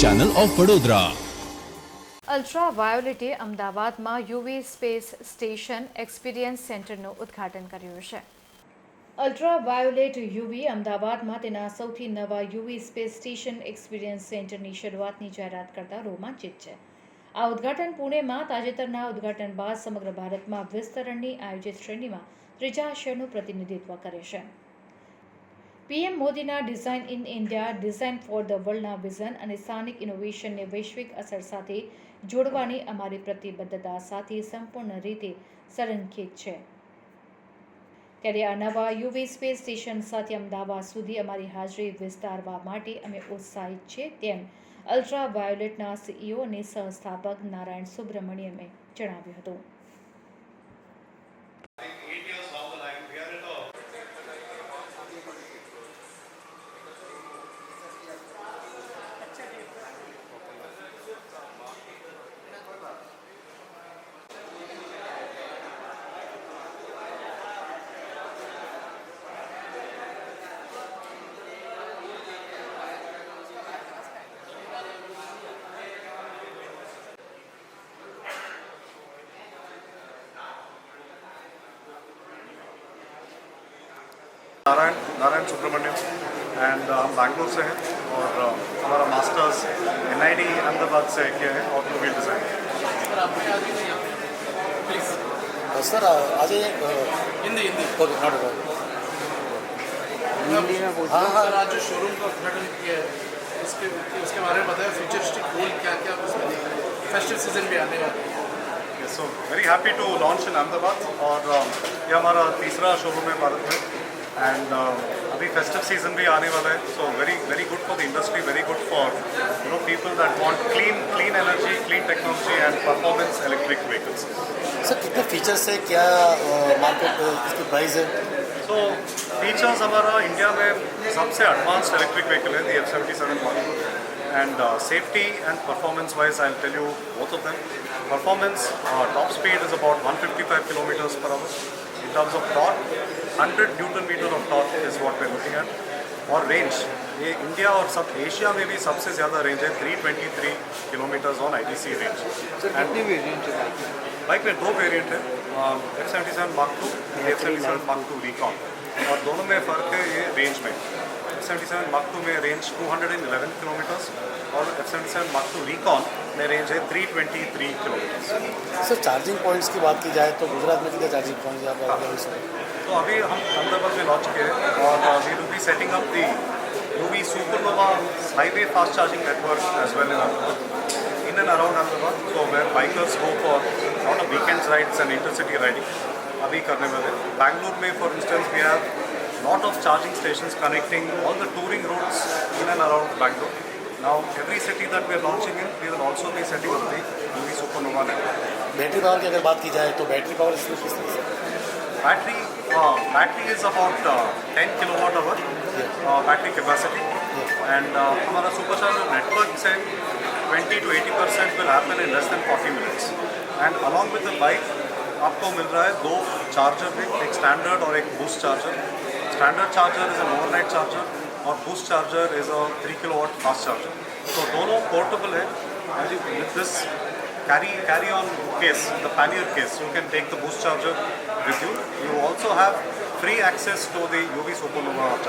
Channel of Vadodara ultra વાયોલેટે અમદાવાદમાં UV space station experience સેન્ટરનું ઉદ્ઘાટન કર્યું છે. અલ્ટ્રા વાયોલેટ યુવી અમદાવાદમાં તેના સૌથી નવા યુવી સ્પેસ સ્ટેશન એક્સપિરિયન્સ સેન્ટરની શરૂઆતની જાહેરાત કરતા રોમાંચિત છે. આ ઉદ્ઘાટન પુણેમાં તાજેતરના ઉદ્ઘાટન બાદ સમગ્ર ભારતમાં વિસ્તરણની આયોજિત શ્રેણીમાં ત્રીજા શહેરનું પ્રતિનિધિત્વ કરે છે. પીએમ મોદીના design in India design for the વર્લ્ડના vision અને સ્થાનિક ઇનોવેશનને વૈશ્વિક અસર સાથે જોડવાની અમારી પ્રતિબદ્ધતા સાથે સંપૂર્ણ રીતે સંરેખિત છે. ત્યારે આ નવા યુવી સ્પેસ સ્ટેશન સાથે અમદાવાદ સુધી અમારી હાજરી વિસ્તારવા માટે અમે ઉત્સાહિત છે તેમ અલ્ટ્રા વાયોલેટના સીઈઓ અને સહસ્થાપક નારાયણ સુબ્રમણ્યમે જણાવ્યું હતું. नारायण नारायण सुब्रमण्यम एंड हम बैंगलोर से हैं और uh, हमारा मास्टर्स एनआईडी अहमदाबाद से किया है ऑटोमोबाइल डिज़ाइन सर आज हिंदी हिंदी। ओके नॉट हाँ हाँ। आज जो शोरूम का उद्घाटन किया है उसके उसके बारे में बताया फ्यूचरिस्टिक गोल क्या क्या उसमें देख रहे हैं। फेस्टिव सीज़न भी आने वाला है। So very happy to launch in Ahmedabad और uh, ये हमारा तीसरा शोरूम है भारत में। एंड अभी फेस्टिव सीज़न भी आने वाला है so very very good for the industry very good for you know people that want clean clean energy clean technology and performance electric vehicles sir कितने फीचर्स है? क्या मार्केट इसकी प्राइस है? सो फीचर्स हमारा इंडिया में सबसे एडवांस्ड इलेक्ट्रिक व्हीकल है the F seventy seven and safety and performance wise I tell you both of them performance top speed is about 155 kilometers per hour. In terms of torque 100 newton metre of torque is what we looking at और range ये India और सब Asia में भी सबसे ज़्यादा range है 323 kilometres on ITC range कितनी वेरिएंट है बाइक में? दो वेरिएंट है F seventy seven mark two F seventy seven mark two recon और दोनों में फ़र्क है ये रेंज में. F seventy seven mark two में रेंज 211 किलोमीटर्स और F seventy seven mark two recon में रेंज है three twenty three kilometre sir charging points की बात की जाए तो गुजरात में कितना चार्जिंग पॉइंट आप तो अभी हम अहमदाबाद में लॉन्च किए और we will be setting up the V Supernova highway fast charging network as well in in and around Ahmedabad so where bikers go for not weekends rides and intercity riding अभी करने में बैंगलोर में for instance we have lot of charging station connecting all the touring routes in and around Bangalore Now every city that we are launching in, we will also be setting up the UV Supernova network. Battery power की अगर बात की जाए तो battery power इसमें किस तरह से Battery, uh, battery is about uh, 10 kilowatt hour uh, battery capacity, and uh, हमारा supercharger network से 20 to 80 percent will happen in less than 40 minutes. And along with the bike, आपको मिल रहा है दो चार्जर भी एक स्टैंडर्ड और एक boost charger standard charger is an overnight charger और boost charger is a three kilo watt fast charger तो दोनों पोर्टेबल है with this carry carry on case the pannier case you can take the boost charger with you you also have free access to the uv supernova charger